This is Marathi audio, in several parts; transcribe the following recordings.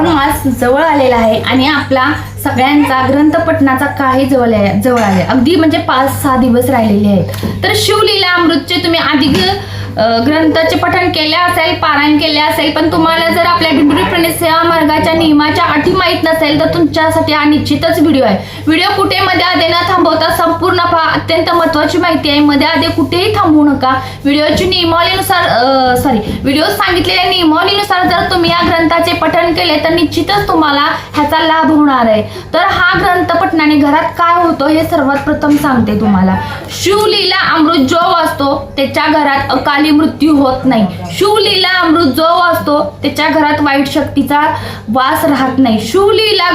पण मास जवळ आलेला आहे आणि आपला सगळ्यांचा ग्रंथ पठणाचा काही जवळ आहे- जवळ आले अगदी म्हणजे पाच सहा दिवस राहिलेले आहेत. तर शिवलीला अमृतचे तुम्ही आधी ग्रंथाचे पठण केले असेल पारायण केले असेल पण तुम्हाला जर आपल्या डिंडोरी सेवा मार्गाच्या नियमाच्या अटी माहीत नसेल तर तुमच्यासाठी हा निश्चितच व्हिडिओ आहे. व्हिडिओ कुठे? मध्ये आधे न थांबवता संपूर्ण पहा. अत्यंत महत्वाची माहिती आहे. मध्ये आधे कुठेही थांबवू नका. व्हिडिओची नियमावलीनुसार सॉरी व्हिडिओ सांगितलेल्या नियमावलीनुसार जर तुम्ही या ग्रंथाचे पठण केले तर निश्चितच तुम्हाला ह्याचा लाभ होणार आहे. तर हा ग्रंथ पठणाने घरात काय होतो हे सर्वात प्रथम सांगते तुम्हाला. शिवलीला अमृत जो वाचतो त्याच्या घरात अकाली मृत्यू होत नाही. शिवलीला अमृत जो वाचतो त्याच्या घरात वाईट शक्तीचा वास राहत नाही. शिवलीला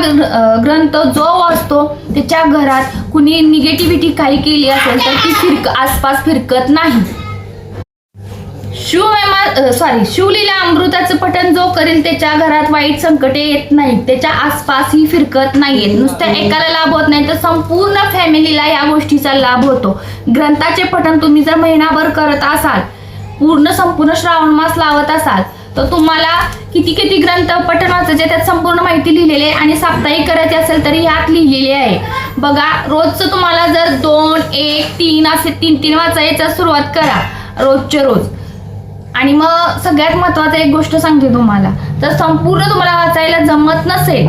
ग्रंथ जो वाचतो त्याच्या घरात कुणी निगेटिव्हिटी काही केली असेल तर ती फिरक आसपास फिरकत नाही. शिवमहिमा सॉरी शिवलीला अमृताचं पठण जो करेल त्याच्या घरात वाईट संकटे येत नाहीत. त्याच्या आसपास ही फिरकत नाहीयेत. नुसत्या एकाला लाभ होत नाही तर संपूर्ण फॅमिलीला या गोष्टीचा लाभ होतो. ग्रंथाचे पठण तुम्ही जर महिनाभर करत असाल पूर्ण संपूर्ण श्रावण मास लावत असाल तर तुम्हाला किती किती ग्रंथ पठण वाचायचे त्यात संपूर्ण माहिती लिहिलेली आहे आणि साप्ताहिक करायची असेल तरी यात लिहिलेली आहे. बघा रोजचं तुम्हाला जर दोन एक तीन असे तीन तीन वाचायच्या सुरुवात करा रोजचे रोज. आणि मग सगळ्यात महत्वाचं एक गोष्ट सांगते तुम्हाला जर संपूर्ण तुम्हाला वाचायला जमत नसेल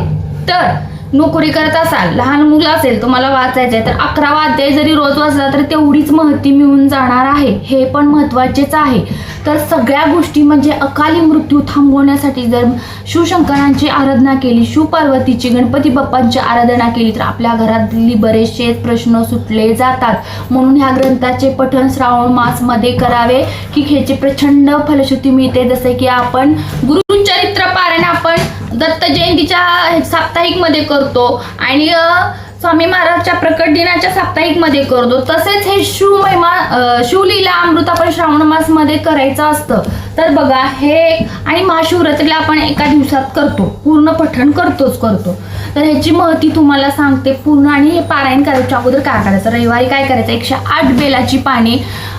तर नोकरी करत असाल लहान मुलं असेल तुम्हाला वाचायचंय तर अकरा वाद्य जरी रोज वाचला तर तेवढीच महती मिळून जाणार आहे. हे पण महत्वाचेच आहे. तर सगळ्या गोष्टी म्हणजे अकाली मृत्यू थांबवण्यासाठी जर शिवशंकरांची आराधना केली शिवपार्वतीची गणपती बाप्पांची आराधना केली तर आपल्या घरातली बरेचसे प्रश्न सुटले जातात. म्हणून ह्या ग्रंथाचे पठण श्रावण मासमध्ये करावे की ह्याची प्रचंड फलश्रुती मिळते. जसे की आपण गुरुचरित्र पारायण दत्त जयंतीच्या साप्ताहिकमध्ये करतो आणि स्वामी महाराजच्या प्रकट दिनाच्या साप्ताहिकमध्ये करतो. तसेच हे शिवमहिमा शिवलीला अमृत आपण श्रावण मासमध्ये करायचं असतं. तर बघा हे आणि महाशिवरात्रीला आपण एका दिवसात करतो. पूर्ण पठण करतोच करतो. तर ह्याची महती तुम्हाला सांगते पूर्ण आणि हे पारायण करायच्या अगोदर काय करायचं? रविवारी काय करायचं? एकशे आठ बेलाची पाने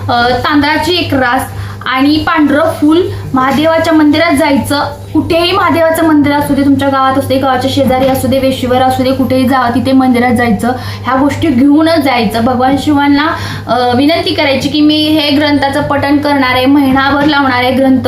तांदळाची एक रास आणि पांढरं फूल महादेवाच्या मंदिरात जायचं. कुठेही महादेवाचं मंदिर असू दे तुमच्या गावात असू दे गावाच्या शेजारी असू दे वेशीवर असू दे कुठेही जा तिथे मंदिरात जायचं. ह्या गोष्टी घेऊनच जायचं. भगवान शिवांना विनंती करायची की मी हे ग्रंथाचं पठण करणार आहे महिनाभर लावणार आहे ग्रंथ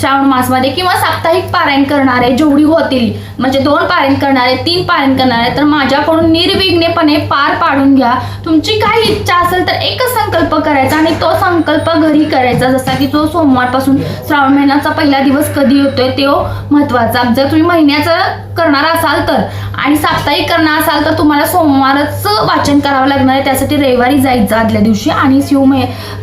श्रावण मासमध्ये किंवा साप्ताहिक पारायण करणार आहे जेवढी होतील. म्हणजे दोन पारायण करणार आहे तीन पारायण करणार आहे तर माझ्याकडून निर्विघ्नपणे पार पाडून घ्या. तुमची काही इच्छा असेल तर एकच संकल्प करायचा आणि तो संकल्प घरी करायचा. जसा की तो सोमवारपासून श्रावण महिन्याचा पहिला दिवस कधी येतोय तो महत्त्वाचा जर तुम्ही महिन्याचं करणार असाल तर आणि साप्ताहिक करणार असाल तर तुम्हाला सोमवारच वाचन करावं लागणार आहे. त्यासाठी रविवारी जायचं आदल्या दिवशी आणि शिव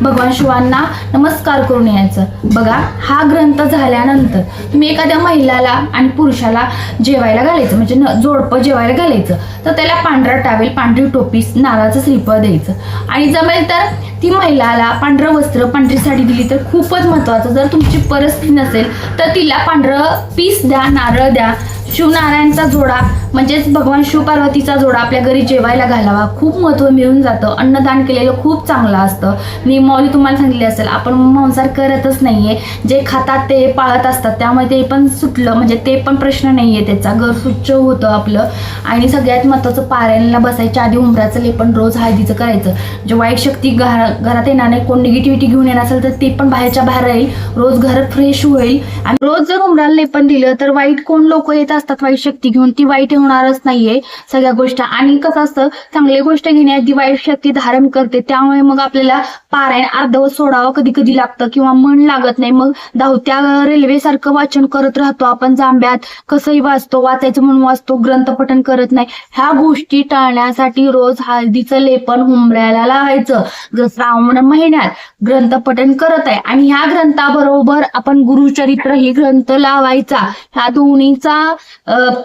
भगवान शिवांना नमस्कार करून यायचं. बघा हा ग्रंथ झाल्यानंतर तुम्ही एखाद्या महिलाला आणि पुरुषाला जेवायला घालायचं. म्हणजे न- जोडपं जेवायला घालायचं. तर त्याला पांढरा टावेल पांढरी टोपी नारळाचं श्रीफळ द्यायचं. आणि जमेल तर ती महिलाला पांढरं वस्त्र पांढरी साडी दिली तर खूपच महत्वाचं. जर तुमची परिस्थिती नसेल तर तिला पांढरं पीस द्या नारळ द्या. शिवनारायणचा जोडा म्हणजेच भगवान शिवपार्वतीचा जोडा आपल्या घरी जेवायला घालावा. खूप महत्त्व मिळून जातं. अन्नदान केलेलं खूप चांगलं असतं. नियमावली तुम्हाला सांगितली असेल आपण मांसाहार करतच नाहीये. जे खातात ते पाळत असतात. त्यामुळे ते पण सुटलं म्हणजे ते पण प्रश्न नाहीये त्याचा. घर स्वच्छ होतं आपलं. आणि सगळ्यात महत्त्वाचं पारायणला बसायच्या आधी उमराचं लेपन रोज हळदीचं करायचं. जे वाईट शक्ती घरा घरात येणार नाही कोण निगेटिव्हिटी घेऊन येणार असेल तर ते पण बाहेरच्या बाहेर राहील. रोज घर फ्रेश होईल. आणि रोज जर उमराला लेपन दिलं तर वाईट कोण लोक येतात असतात वाईट शक्ती घेऊन ती वाईट होणारच नाहीये सगळ्या गोष्टी. आणि कसं असतं चांगली गोष्ट घेण्याआधी वाईट शक्ती धारण करते त्यामुळे मग आपल्याला पारायण अर्धवत सोडावं कधी कधी लागतं किंवा मन लागत नाही. मग धावत्या रेल्वे सारखं वाचन करत राहतो आपण जांभ्यात. कसंही वाचतो वाचायचं म्हणून वाचतो ग्रंथपठन करत नाही. ह्या गोष्टी टाळण्यासाठी रोज हळदीचं लेपन हुंबऱ्याला लावायचं. श्रावण महिन्यात ग्रंथपठन करत आहे आणि ह्या ग्रंथाबरोबर आपण गुरुचरित्र ही ग्रंथ लावायचा. ह्या दोन्हीचा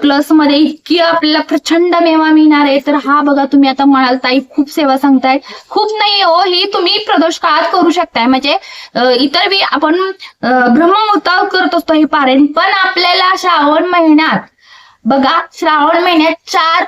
प्लसमध्ये इतकी आपल्याला प्रचंड मेवा मिळणार आहे. तर हा बघा तुम्ही आता म्हणाल ताई खूप सेवा सांगताय. खूप नाही हो ही तुम्ही प्रदोष काळात करू शकताय. म्हणजे इतर बी आपण ब्रह्ममुहूर्तावर करत असतो हे पारायण पण आपल्याला श्रावण महिन्यात बघा श्रावण महिन्यात चार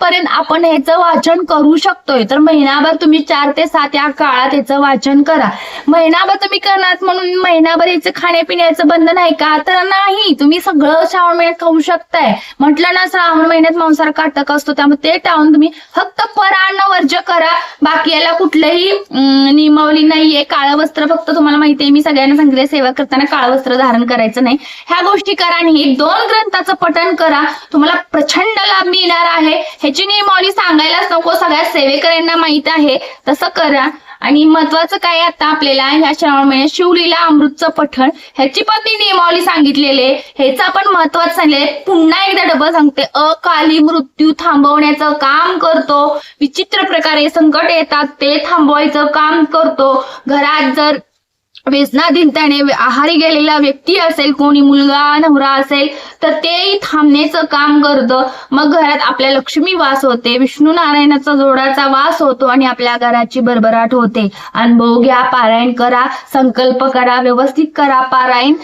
पर्यंत आपण याचं वाचन करू शकतोय. तर महिनाभर तुम्ही चार ते सात या काळात याचं वाचन करा. महिनाभर तुम्ही करणार म्हणून महिनाभर याचं खाण्यापिण्याचं बंधन आहे का? तर नाही. तुम्ही सगळं श्रावण महिन्यात खाऊ शकताय. म्हटलं ना श्रावण महिन्यात मांसाहार काटक असतो त्यामुळे ते टाळून तुम्ही फक्त परान वर्ज्य करा. बाकी याला कुठलंही नियमावली नाहीये. काळं वस्त्र फक्त तुम्हाला माहितीये मी सगळ्यांना सांगितले सेवा करताना काळं वस्त्र धारण करायचं नाही. ह्या गोष्टी करा आणि दोन ग्रंथाचं पठण करा. तुम्हाला प्रचंड लाभ मिळणार आहे. हे ह्याची नियमावली सांगायलाच नको सगळ्या सेवेकऱ्यांना माहीत आहे तसं करा. आणि महत्वाचं काय आता आपल्याला ह्या श्रावण महिन्यात शिवलीला अमृतचं पठण ह्याची पण मी नियमावली सांगितलेले. ह्याचं आपण महत्वाचं सांगितले पुन्हा एकदा डबल सांगते. अकाली मृत्यू थांबवण्याचं काम करतो. विचित्र प्रकारे संकट येतात ते थांबवायचं काम करतो. घरात जर व्यसनाधीन त्याने आहारी गेलेला व्यक्ती असेल कोणी मुलगा नवरा असेल तर तेही थांबण्याचं काम करतं. मग घरात आपल्या लक्ष्मी वास होते विष्णू नारायणाचा जोडाचा वास होतो आणि आपल्या घराची भरभराट होते. अनुभव घ्या पारायण करा संकल्प करा व्यवस्थित करा पारायण.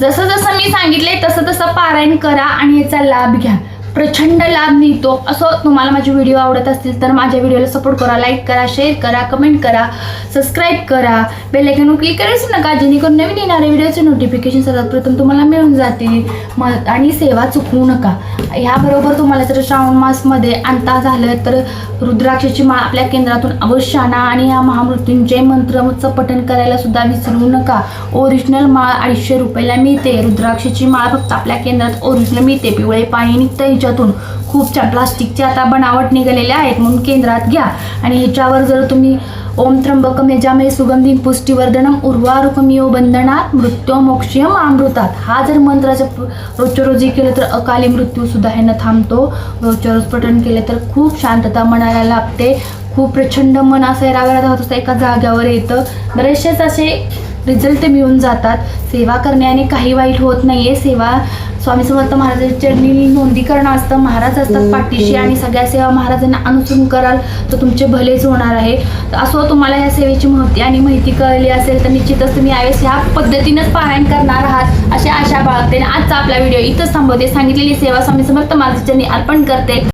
जसं जसं मी सांगितले तसं तसं पारायण करा आणि याचा लाभ घ्या. प्रचंड लाभ मिळतो. असं तुम्हाला माझे व्हिडिओ आवडत असतील तर माझ्या व्हिडिओला सपोर्ट करा लाईक करा शेअर करा कमेंट करा सबस्क्राईब करा. बेल आयकॉनवर क्लिक करायचं नका जेणेकरून नवीन येणाऱ्या व्हिडिओचे नोटिफिकेशन सर्वात प्रथम तुम्हाला मिळून जातील. म आणि सेवा चुकवू नका. ह्याबरोबर तुम्हाला जर श्रावण मासमध्ये आणता झालं तर रुद्राक्षाची माळ आपल्या केंद्रातून अवश्य आणा आणि या महामृत्यूंजय मंत्रचं पठण करायला सुद्धा विसरू नका. ओरिजिनल माळ अडीचशे रुपयाला मिळते. रुद्राक्षाची माळ फक्त आपल्या केंद्रात ओरिजिनल मिळते. पिवळे पाणी निघतं ह्याच्यातून खूप छान आता बनावट निघालेल्या आहेत म्हणून केंद्रात घ्या. आणि ह्याच्यावर जर तुम्ही ओम त्र्यंबकम यजामय सुगंधी पुष्टीवर्धनम उर्वारुकमियो बंधनात मृत्यो मोक्षम अमृतात. हा जर मंत्राचं प- रोजच्या रोजी केलं तर अकाली मृत्यू सुद्धा ह्यानं थांबतो. रोजच्या रोज पठण केलं तर खूप शांतता मनाला लाभते. खूप प्रचंड मन असं रागायला होत असतं. एका जाग्यावर येतं. बरेचसेच असे रिझल्ट मिळून जातात. सेवा करण्याने काही वाईट होत नाही आहे सेवा स्वामी समर्थ महाराजांच्या चरणी नोंदी करणं असतं. महाराज असतात पाठीशी आणि सगळ्या सेवा महाराजांना अनुसरून कराल तर तुमचे भलेच होणार आहे. असो तुम्हाला या सेवेची महती आणि माहिती कळली असेल तर निश्चितच तुम्ही यावेळेस ह्या पद्धतीनंच पारायण करणार आहात अशी आशा बाळगते. आणि आजचा आपला व्हिडिओ इथंच थांबवते. सांगितलेली सेवा स्वामी समर्थ चरणी अर्पण करते.